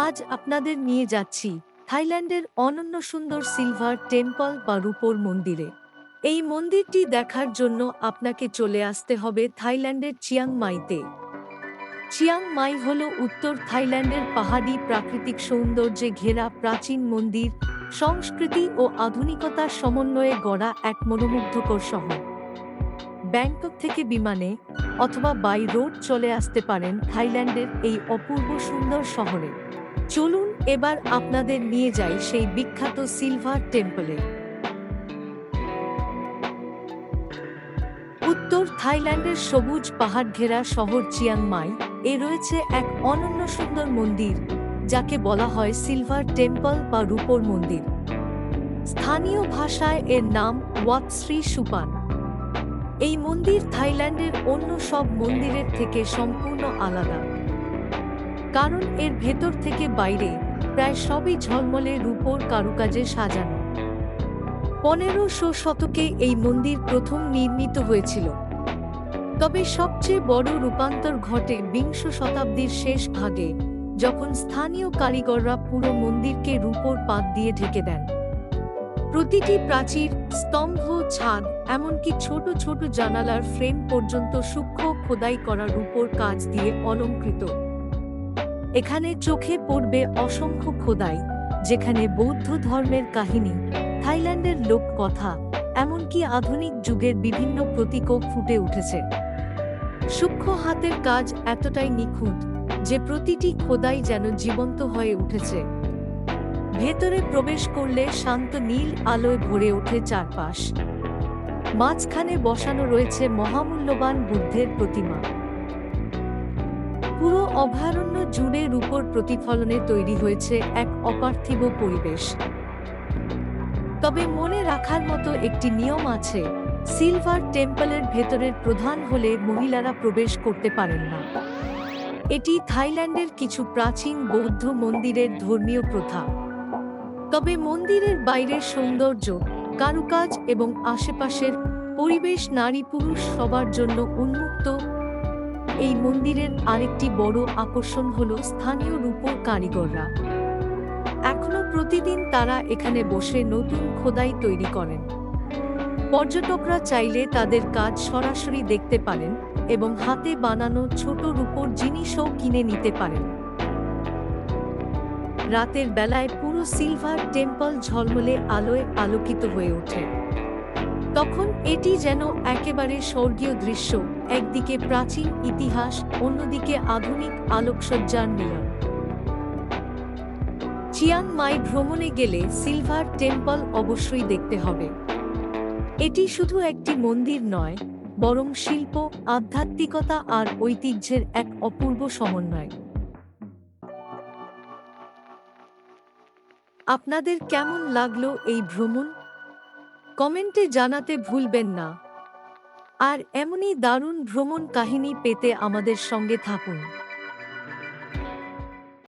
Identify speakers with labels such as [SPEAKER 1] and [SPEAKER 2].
[SPEAKER 1] আজ আপনাদের নিয়ে যাচ্ছি থাইল্যান্ডের অনন্য সুন্দর সিলভার টেম্পল বা রূপোর মন্দিরে। এই মন্দিরটি দেখার জন্য আপনাকে চলে আসতে হবে থাইল্যান্ডের চিয়াং মাইতে চিয়াং মাই হল উত্তর থাইল্যান্ডের পাহাড়ি প্রাকৃতিক সৌন্দর্যে ঘেরা প্রাচীন মন্দির, সংস্কৃতি ও আধুনিকতার সমন্বয়ে গড়া এক মনোমুগ্ধকর শহর। ব্যাংকক থেকে বিমানে অথবা বাই রোড চলে আসতে পারেন থাইল্যান্ডের এই অপূর্ব সুন্দর শহরে। চলুন এবার আপনাদের নিয়ে যাই সেই বিখ্যাত সিলভার টেম্পলে। উত্তর থাইল্যান্ডের সবুজ পাহাড় ঘেরা শহর চিয়াংমাই, এ রয়েছে এক অনন্য সুন্দর মন্দির, যাকে বলা হয় সিলভার টেম্পল বা রূপোর মন্দির। স্থানীয় ভাষায় এর নাম ওয়াতশ্রী সুপান। এই মন্দির থাইল্যান্ডের অন্য সব মন্দিরের থেকে সম্পূর্ণ আলাদা। কারণ এর ভেতর থেকে বাইরে প্রায় সবই ঝলমলে রূপোর কারুকাজে সাজানো। পনেরোশো শতকে এই মন্দির প্রথম নির্মিত হয়েছিল। তবে সবচেয়ে বড় রূপান্তর ঘটে বিংশ শতাব্দীর শেষ ভাগে, যখন স্থানীয় কারিগররা পুরো মন্দিরকে রূপোর পাত দিয়ে ঢেকে দেন। প্রতিটি প্রাচীর, স্তম্ভ, ছাদ, এমনকি ছোট ছোট জানালার ফ্রেম পর্যন্ত সূক্ষ্ম খোদাই করা রূপোর কাজ দিয়ে অলঙ্কৃত। এখানে চোখে পড়বে অসংখ্য খোদাই, যেখানে বৌদ্ধ ধর্মের কাহিনী, থাইল্যান্ডের লোককথা, এমনকি আধুনিক যুগের বিভিন্ন প্রতীকও ফুটে উঠেছে। সূক্ষ্ম হাতের কাজ এতটাই নিখুঁত যে প্রতিটি খোদাই যেন জীবন্ত হয়ে উঠেছে। ভেতরে প্রবেশ করলে শান্ত নীল আলোয় ভরে ওঠে চারপাশ। মাঝখানে বসানো রয়েছে মহামূল্যবান বুদ্ধের প্রতিমা। পুরো অভয়ারণ্য জুড়ে রূপর প্রতিফলনে তৈরি হয়েছে এক অপার্থিব পরিবেশ। তবে মনে রাখার মতো একটি নিয়ম আছে, সিলভার টেম্পলের ভেতরের প্রধান হলে মহিলারা প্রবেশ করতে পারেন না। এটি থাইল্যান্ডের কিছু প্রাচীন বৌদ্ধ মন্দিরের ধর্মীয় প্রথা। তবে মন্দিরের বাইরের সৌন্দর্য, কারুকাজ এবং আশেপাশের পরিবেশ নারী পুরুষ সবার জন্য উন্মুক্ত এই মন্দিরের আরেকটি বড় আকর্ষণ হল স্থানীয় রূপোর কারিগররা। এখনও প্রতিদিন তারা এখানে বসে নতুন খোদাই তৈরি করেন। পর্যটকরা চাইলে তাদের কাজ সরাসরি দেখতে পারেন এবং হাতে বানানো ছোট রূপোর জিনিসও কিনে নিতে পারেন। রাতের বেলায় পুরো সিলভার টেম্পল ঝলমলে আলোয় আলোকিত হয়ে ওঠে। তখন এটি যেন একেবারে স্বর্গীয় দৃশ্য, একদিকে প্রাচীন ইতিহাস, অন্যদিকে আধুনিক আলোকসজ্জার মিলন। চিয়াং মাই ভ্রমণে গেলে সিলভার টেম্পল অবশ্যই দেখতে হবে। এটি শুধু একটি মন্দির নয়, বরং শিল্প, আধ্যাত্মিকতা আর ঐতিহ্যের এক অপূর্ব সমন্বয়। আপনাদের কেমন লাগল এই ভ্রমণ? কমেন্টে জানাতে ভুলবেন না। আর এমনই দারুণ ভ্রমণ কাহিনী পেতে আমাদের সঙ্গে থাকুন।